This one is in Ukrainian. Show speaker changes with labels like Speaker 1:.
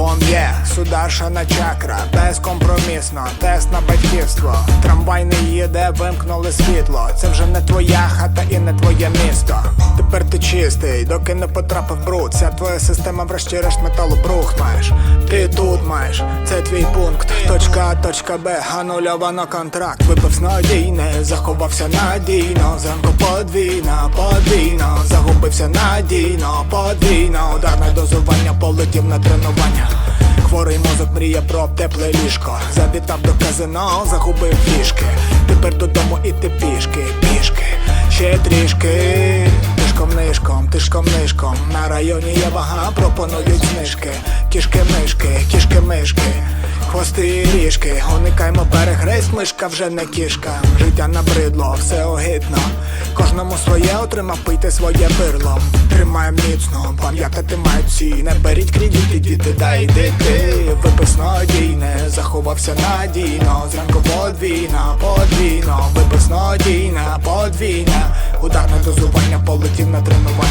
Speaker 1: Телефон є, сударшана чакра, безкомпромісно, тест на батьківство. Трамвай не їде, вимкнули світло. Це вже не твоя хата і не твоє місто. Тепер ти чистий, доки не потрапив бруд. Вся твоя система, врешті-решт металобрух маєш. Ти тут маєш, це твій пункт. Точка, точка Б, анульовано контракт. Випив снодійне, заховався надійно. Зранку подвійна, подвійно, загубився надійно, подвійно. Ударне дозування полетів на тренування. Хворий мозок мріє про тепле ліжко. Завітав до казино, загубив фішки. Тепер додому іти пішки, пішки, ще трішки. Тишком нишком, тишком нишком. На районі є вага, пропонують знижки. Кішки мишки, кішки мишки. Хвости і ріжки, уникаймо перехрест, мишка вже не кішка. Життя набридло, все огидно. Кожному своє отримав пийте своє бирло. Тримаєм міцно, пам'ятати мають всі. Не беріть кредити, діти, да йди ти. Випив снодійне, заховався надійно. Зранку подвійна, подвійно, випив снодійна, подвійна. Ударне дозування полетів на тренування.